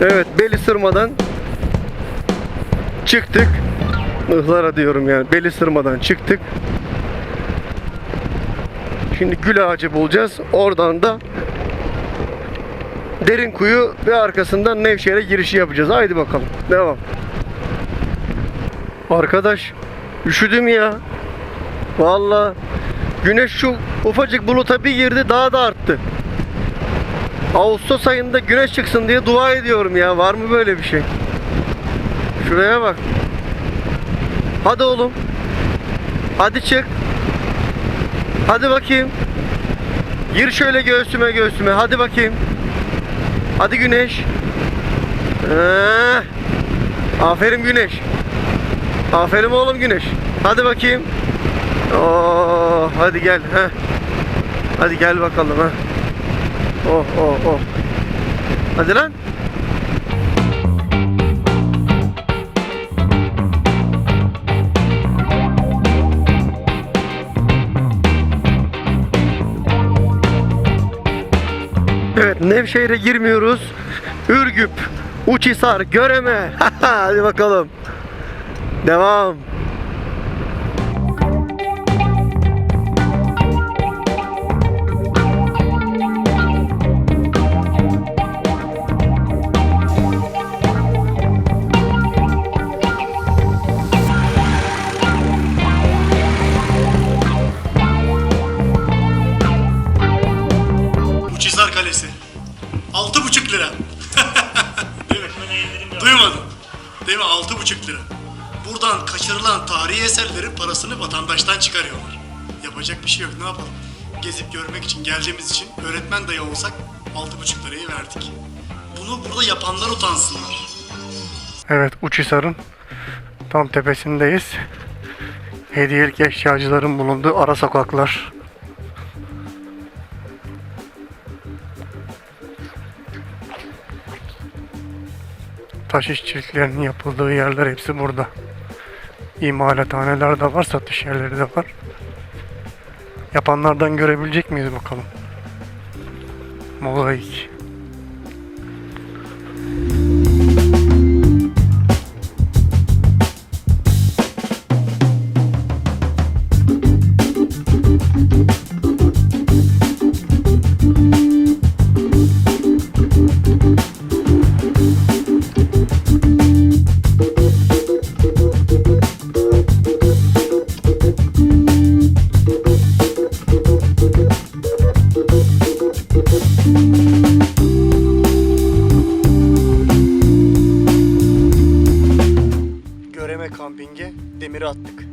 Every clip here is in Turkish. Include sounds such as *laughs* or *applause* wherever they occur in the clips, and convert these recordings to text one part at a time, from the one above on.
Evet beli sırmadan çıktık. Ihlara diyorum yani beli sırmadan çıktık. Şimdi gül ağacı bulacağız. Oradan da derin kuyu ve arkasından Nevşehir'e girişi yapacağız. Haydi bakalım. Devam. Arkadaş üşüdüm ya. Vallahi güneş şu ufacık buluta bir girdi daha da arttı. Ağustos ayında güneş çıksın diye dua ediyorum ya. Var mı böyle bir şey? Şuraya bak. Hadi oğlum. Hadi çık. Hadi bakayım. Gir şöyle göğsüme göğsüme. Hadi bakayım. Hadi güneş. Ee, aferin güneş. Aferin oğlum güneş. Hadi bakayım. Oo, hadi gel. Heh. Hadi gel bakalım ha. Oh oh oh. Hadi lan. Evet Nevşehir'e girmiyoruz. Ürgüp, Uçhisar, Göreme. *laughs* Hadi bakalım. Devam. Altı buçuk lira. *laughs* Değil mi? Duymadın. Değil mi? Altı buçuk lira. Buradan kaçırılan tarihi eserlerin parasını vatandaştan çıkarıyorlar. Yapacak bir şey yok. Ne yapalım? Gezip görmek için geldiğimiz için öğretmen dayı olsak altı buçuk lirayı verdik. Bunu burada yapanlar utansınlar. Evet Uçhisar'ın tam tepesindeyiz. Hediyelik eşyacıların bulunduğu ara sokaklar. Taş işçiliklerinin yapıldığı yerler hepsi burada. İmalathaneler de var, satış yerleri de var. Yapanlardan görebilecek miyiz bakalım. Mozaik. Demiri attık.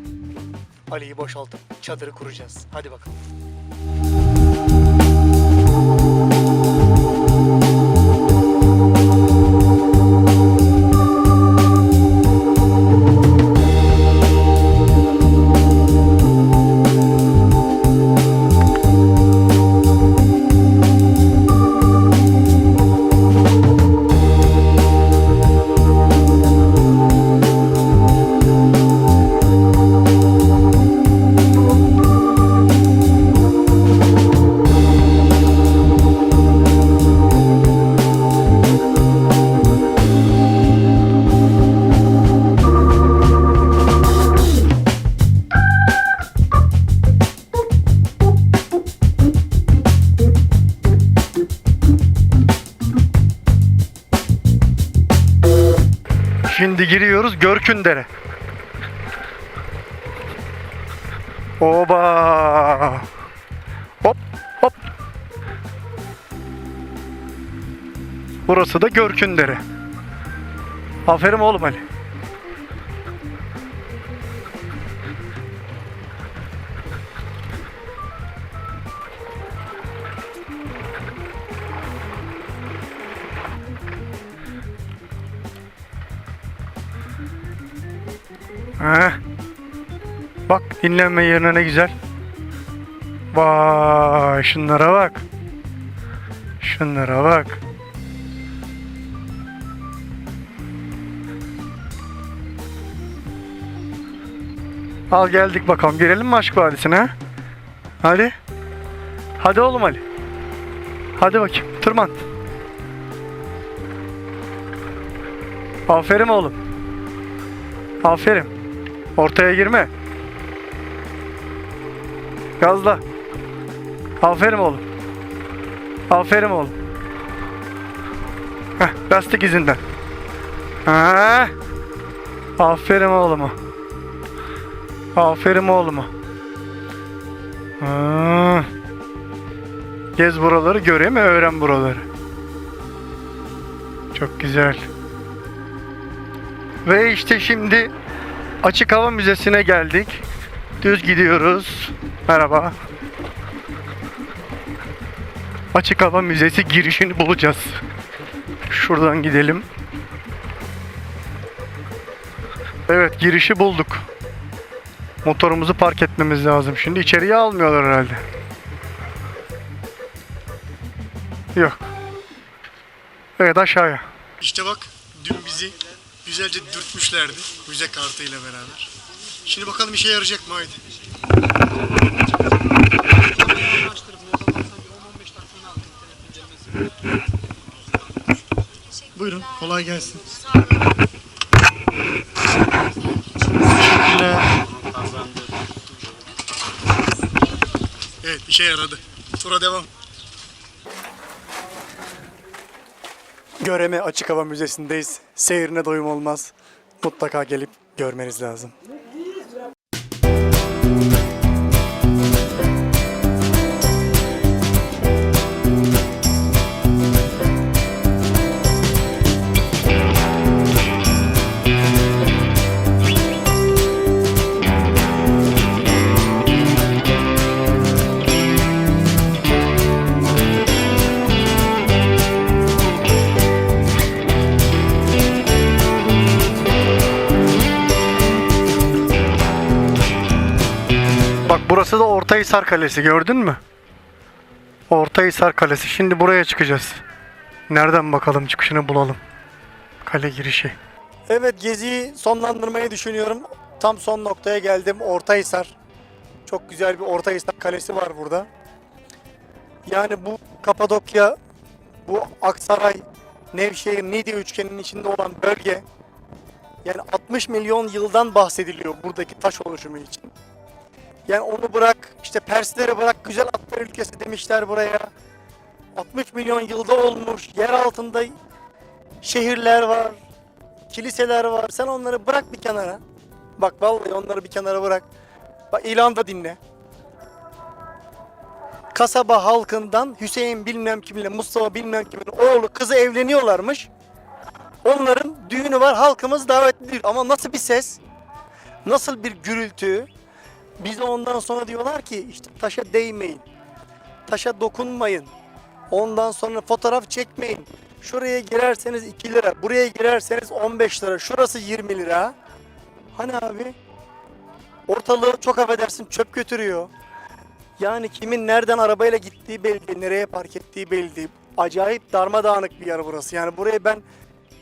Ali'yi boşaltıp çadırı kuracağız. Hadi bakalım. Şimdi giriyoruz Görkündere. Oba! Hop hop. Burası da Görkündere. Aferin oğlum Ali. Heh. Bak dinlenme yerine ne güzel. Vay şunlara bak. Şunlara bak. Al geldik bakalım. Girelim mi Aşk Vadisi'ne? ha? Hadi. Hadi oğlum Ali. Hadi bakayım. Tırman. Aferin oğlum. Aferin. Ortaya girme. Gazla. Aferin oğlum. Aferin oğlum. Heh, lastik izinden. Ha. Aferin oğluma. Aferin oğluma. Gez buraları göreyim öğren buraları. Çok güzel. Ve işte şimdi Açık Hava Müzesi'ne geldik. Düz gidiyoruz. Merhaba. Açık Hava Müzesi girişini bulacağız. Şuradan gidelim. Evet girişi bulduk. Motorumuzu park etmemiz lazım. Şimdi içeriye almıyorlar herhalde. Yok. Evet aşağıya. İşte bak dün bizi güzelce dürtmüşlerdi müze kartıyla beraber. Şimdi bakalım işe yarayacak mı haydi. Buyurun kolay gelsin. Evet işe yaradı. Tura devam. Göreme Açık Hava Müzesi'ndeyiz. Seyrine doyum olmaz. Mutlaka gelip görmeniz lazım. Ortahisar Kalesi gördün mü? Ortahisar Kalesi. Şimdi buraya çıkacağız. Nereden bakalım çıkışını bulalım. Kale girişi. Evet geziyi sonlandırmayı düşünüyorum. Tam son noktaya geldim. Ortahisar. Çok güzel bir Ortahisar Kalesi var burada. Yani bu Kapadokya, bu Aksaray, Nevşehir, Niğde üçgeninin içinde olan bölge yani 60 milyon yıldan bahsediliyor buradaki taş oluşumu için. Yani onu bırak, işte Persleri bırak, güzel atlar ülkesi demişler buraya. 60 milyon yılda olmuş, yer altında şehirler var, kiliseler var. Sen onları bırak bir kenara. Bak vallahi onları bir kenara bırak. Bak ilan da dinle. Kasaba halkından Hüseyin bilmem kimle Mustafa bilmem kimin oğlu kızı evleniyorlarmış. Onların düğünü var halkımız davetli değil. Ama nasıl bir ses? Nasıl bir gürültü? Bize ondan sonra diyorlar ki işte taşa değmeyin. Taşa dokunmayın. Ondan sonra fotoğraf çekmeyin. Şuraya girerseniz 2 lira, buraya girerseniz 15 lira, şurası 20 lira. Hani abi? Ortalığı çok affedersin çöp götürüyor. Yani kimin nereden arabayla gittiği belli, nereye park ettiği belli. Acayip darmadağınık bir yer burası. Yani burayı ben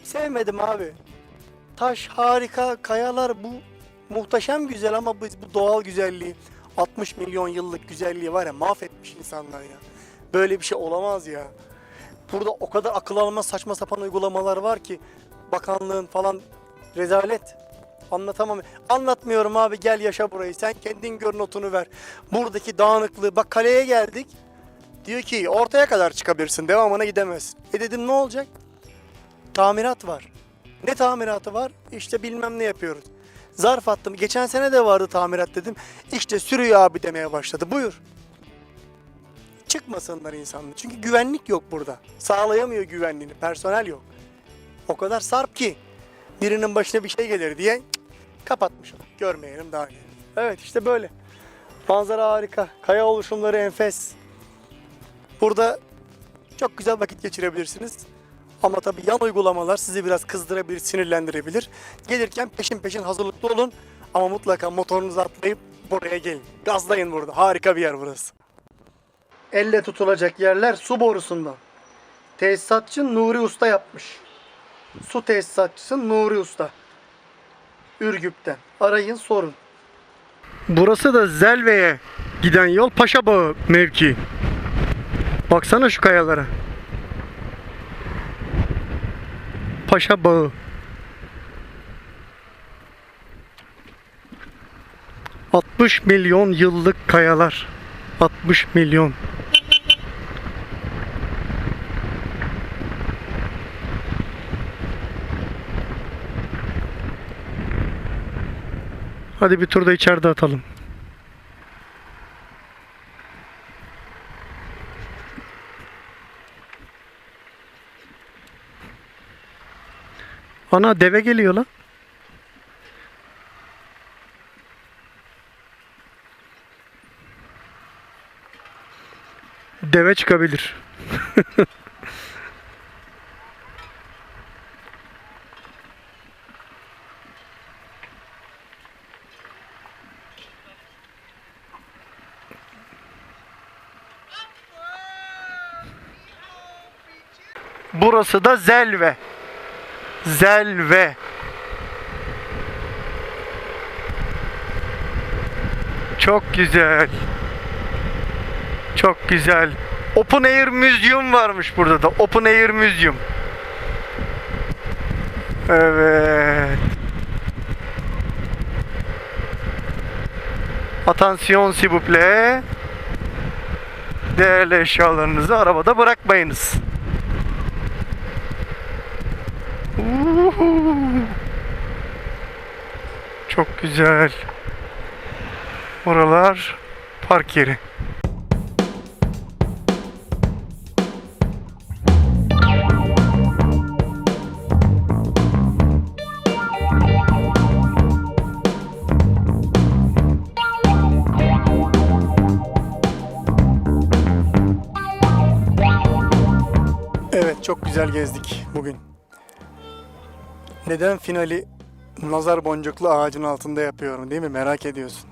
sevmedim abi. Taş harika, kayalar bu muhteşem güzel ama biz bu doğal güzelliği 60 milyon yıllık güzelliği var ya mahvetmiş insanlar ya. Böyle bir şey olamaz ya. Burada o kadar akıl almaz saçma sapan uygulamalar var ki bakanlığın falan rezalet. Anlatamam. Anlatmıyorum abi gel yaşa burayı. Sen kendin gör notunu ver. Buradaki dağınıklığı. Bak kaleye geldik. Diyor ki ortaya kadar çıkabilirsin. Devamına gidemezsin. E dedim ne olacak? Tamirat var. Ne tamiratı var? İşte bilmem ne yapıyoruz. Zarf attım. Geçen sene de vardı tamirat dedim. İşte sürüyor abi demeye başladı. Buyur. Çıkmasınlar insanlar. Çünkü güvenlik yok burada. Sağlayamıyor güvenliğini. Personel yok. O kadar sarp ki birinin başına bir şey gelir diye cık. Görmeyelim daha iyi. Evet işte böyle. Manzara harika. Kaya oluşumları enfes. Burada çok güzel vakit geçirebilirsiniz. Ama tabii yan uygulamalar sizi biraz kızdırabilir, sinirlendirebilir. Gelirken peşin peşin hazırlıklı olun. Ama mutlaka motorunuzu atlayıp buraya gelin. Gazlayın burada. Harika bir yer burası. Elle tutulacak yerler su borusundan. Tesisatçı Nuri Usta yapmış. Su tesisatçısı Nuri Usta. Ürgüp'ten. Arayın sorun. Burası da Zelve'ye giden yol Paşabağı mevki. Baksana şu kayalara. Paşa Bağı. Altmış milyon yıllık kayalar. Altmış milyon. Hadi bir tur da içeride atalım. Ana deve geliyor lan. Deve çıkabilir. *laughs* Burası da Zelve. Zelve. Çok güzel. Çok güzel. Open Air Museum varmış burada da. Open Air Museum. Evet. Vous plaît. Değerli eşyalarınızı arabada bırakmayınız. Çok güzel. Oralar park yeri. Evet çok güzel gezdik bugün. Neden finali nazar boncuklu ağacın altında yapıyorum değil mi? Merak ediyorsun.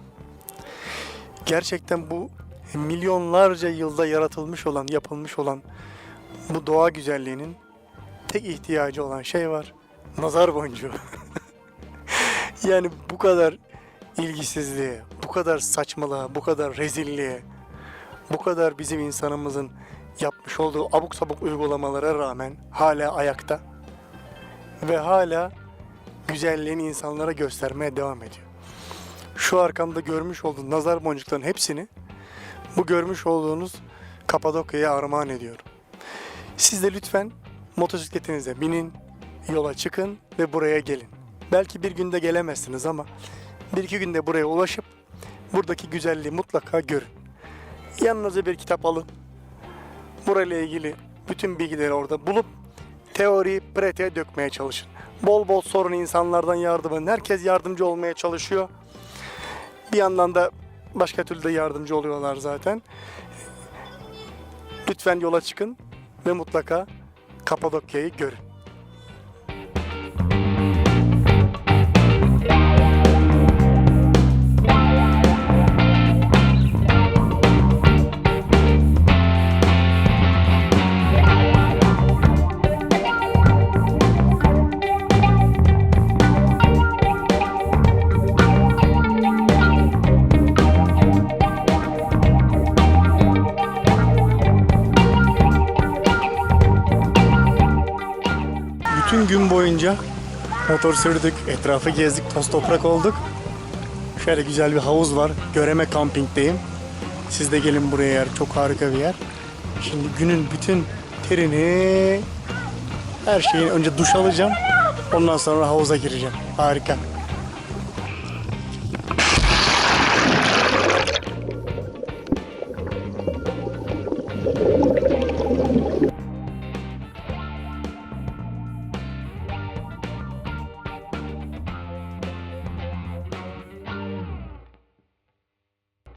Gerçekten bu milyonlarca yılda yaratılmış olan, yapılmış olan bu doğa güzelliğinin tek ihtiyacı olan şey var. Nazar boncuğu. *laughs* yani bu kadar ilgisizliğe, bu kadar saçmalığa, bu kadar rezilliğe, bu kadar bizim insanımızın yapmış olduğu abuk sabuk uygulamalara rağmen hala ayakta ve hala güzelliğini insanlara göstermeye devam ediyor. Şu arkamda görmüş olduğunuz nazar boncuklarının hepsini bu görmüş olduğunuz Kapadokya'ya armağan ediyorum. Siz de lütfen motosikletinize binin, yola çıkın ve buraya gelin. Belki bir günde gelemezsiniz ama bir iki günde buraya ulaşıp buradaki güzelliği mutlaka görün. Yanınıza bir kitap alın. Burayla ilgili bütün bilgileri orada bulup teoriyi pratiğe dökmeye çalışın. Bol bol sorun insanlardan yardım edin. Herkes yardımcı olmaya çalışıyor. Bir yandan da başka türlü de yardımcı oluyorlar zaten. Lütfen yola çıkın ve mutlaka Kapadokya'yı görün. Boyunca motor sürdük, etrafı gezdik, toz toprak olduk. Şöyle güzel bir havuz var. Göreme kampingdeyim. Siz de gelin buraya yer. Çok harika bir yer. Şimdi günün bütün terini her şeyin önce duş alacağım. Ondan sonra havuza gireceğim. Harika.